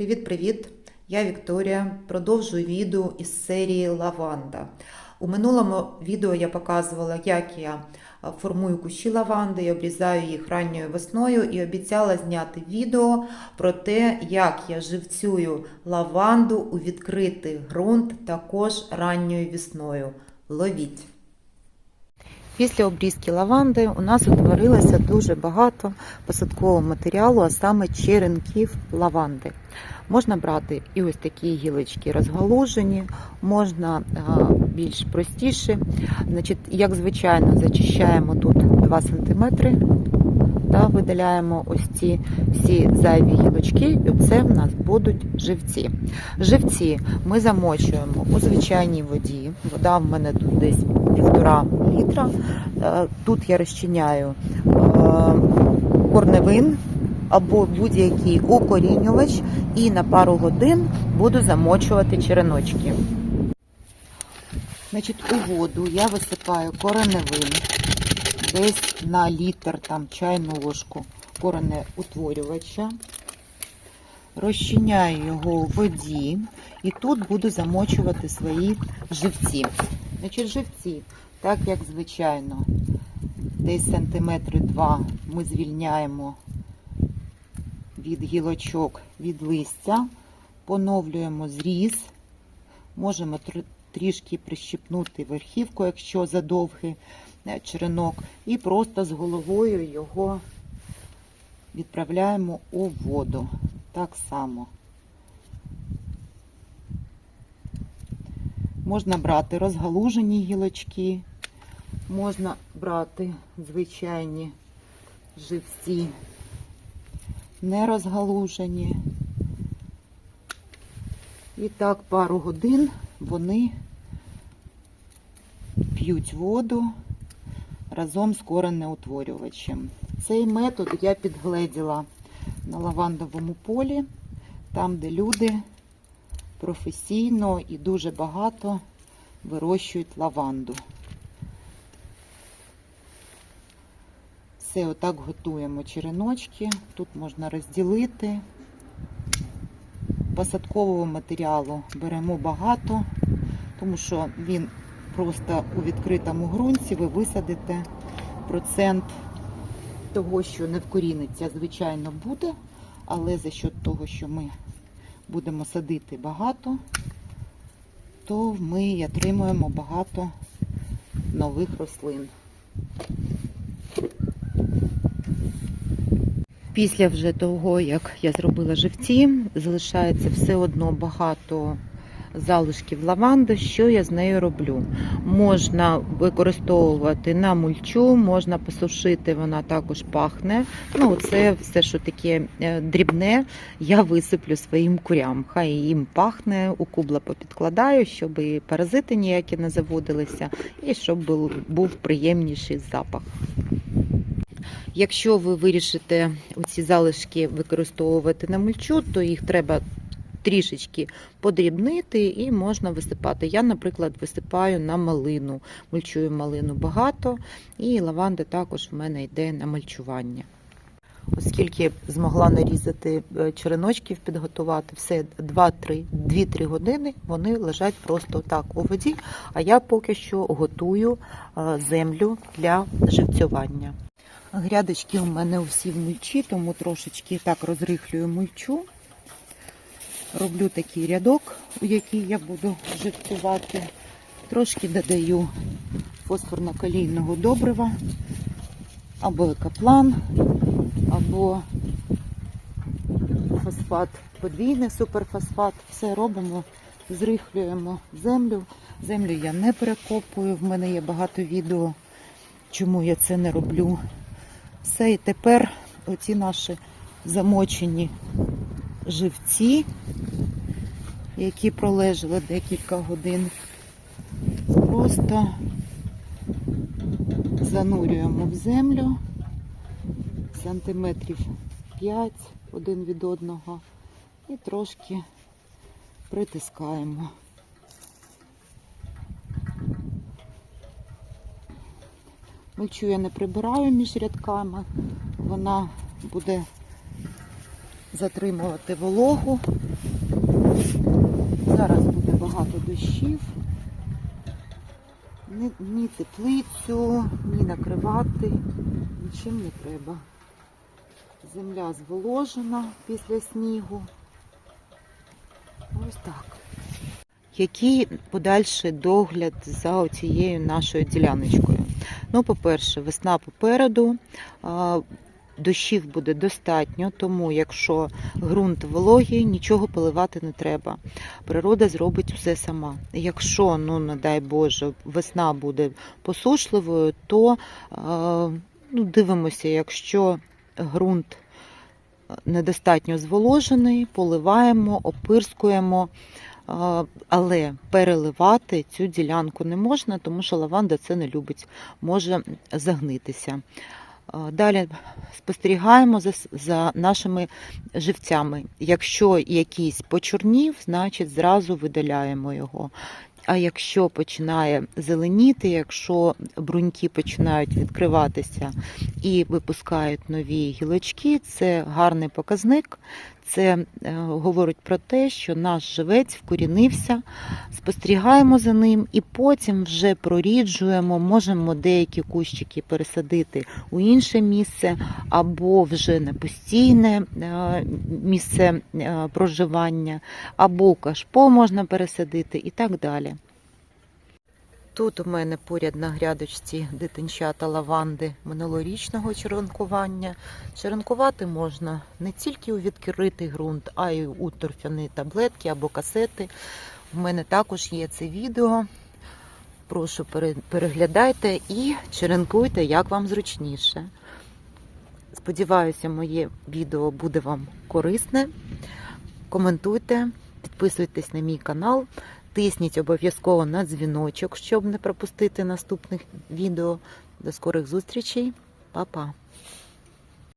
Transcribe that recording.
Привіт-привіт! Я Вікторія. Продовжую відео із серії Лаванда. У минулому відео я показувала, як я формую кущі лаванди і обрізаю їх ранньою весною, і обіцяла зняти відео про те, як я живцюю лаванду у відкритий ґрунт також ранньою весною. Ловіть! Після обрізки лаванди у нас утворилося дуже багато посадкового матеріалу, а саме черенків лаванди. Можна брати і ось такі гілочки розгалужені, можна більш простіше. Значить, як звичайно, зачищаємо тут 2 см та видаляємо ось ці всі зайві гілочки, і це в нас будуть живці. Живці ми замочуємо у звичайній воді. Вода в мене тут десь півтора літра. Е, Тут я розчиняю е, корневин або будь-який укорінювач і на пару годин буду замочувати череночки. Значить, у воду я висипаю кореневин десь на літр там чайну ложку коренеутворювача. Розчиняю його у воді і тут буду замочувати свої живці. Значить, живці, так як звичайно, десь сантиметри два ми звільняємо від гілочок, від листя, поновлюємо зріз, можемо трішки прищипнути верхівку, якщо задовгий е, черенок, і просто з головою його відправляємо у воду. Так само. Можна брати розгалужені гілочки, можна брати звичайні живці, не розгалужені. І так пару годин вони п'ють воду разом з коренеутворювачем. Цей метод я підгледіла на лавандовому полі, там, де люди професійно і дуже багато вирощують лаванду. Все, отак готуємо череночки. Тут можна розділити. Посадкового матеріалу беремо багато, тому що він просто у відкритому ґрунті ви висадите процент того, що не вкоріниться, звичайно, буде, але за счет того, що ми будемо садити багато, то ми отримуємо багато нових рослин. Після вже того, як я зробила живці, залишається все одно багато залишків лаванди. Що я з нею роблю? Можна використовувати на мульчу, можна посушити, вона також пахне. Ну, це все, що таке е, дрібне, я висиплю своїм курям. Хай їм пахне, у кубла попідкладаю, щоб і паразити ніякі не заводилися, і щоб був, був приємніший запах. Якщо ви вирішите ці залишки використовувати на мульчу, то їх треба трішечки подрібнити і можна висипати. Я, наприклад, висипаю на малину. Мульчую малину багато, і лаванда також в мене йде на мульчування. Оскільки змогла нарізати е, череночків, підготувати все 2-3 години, вони лежать просто так у воді, а я поки що готую е, землю для живцювання. Грядочки у мене усі в мульчі, тому трошечки так розрихлюю мульчу. Роблю такий рядок, у який я буду живцювати. Трошки додаю фосфорно-калійного добрива, або екоплан, або фосфат подвійний суперфосфат. Все робимо, зрихлюємо землю. Землю я не перекопую, в мене є багато відео, чому я це не роблю. Все, і тепер оці наші замочені живці, які пролежали декілька годин, просто занурюємо в землю сантиметрів 5 один від одного і трошки притискаємо. Мульчу я не прибираю між рядками, вона буде затримувати вологу. Зараз буде багато дощів. Ні, ні теплицю, ні накривати, нічим не треба. Земля зволожена після снігу. Ось так. Який подальший догляд за цією нашою діляночкою? Ну, по-перше, весна попереду. Дощів буде достатньо, тому якщо ґрунт вологий, нічого поливати не треба. Природа зробить все сама. Якщо, ну не дай Боже, весна буде посушливою, то е, ну, дивимося, якщо ґрунт недостатньо зволожений, поливаємо, опирскуємо. Але переливати цю ділянку не можна, тому що лаванда це не любить, може загнитися. Далі спостерігаємо за, за нашими живцями. Якщо якийсь почорнів, значить зразу видаляємо його. А якщо починає зеленіти, якщо бруньки починають відкриватися і випускають нові гілочки, це гарний показник. Це е, говорить про те, що наш живець вкорінився, спостерігаємо за ним і потім вже проріджуємо, можемо деякі кущики пересадити у інше місце, або вже на постійне е, місце е, проживання, або кашпо можна пересадити і так далі. Тут у мене поряд на грядочці дитинчата лаванди минулорічного черенкування. Черенкувати можна не тільки у відкритий ґрунт, а й у торфяні таблетки або касети. У мене також є це відео. Прошу переглядайте і черенкуйте, як вам зручніше. Сподіваюся, моє відео буде вам корисне. Коментуйте, підписуйтесь на мій канал. Тисніть обов'язково на дзвіночок, щоб не пропустити наступних відео. До скорих зустрічей. Па-па!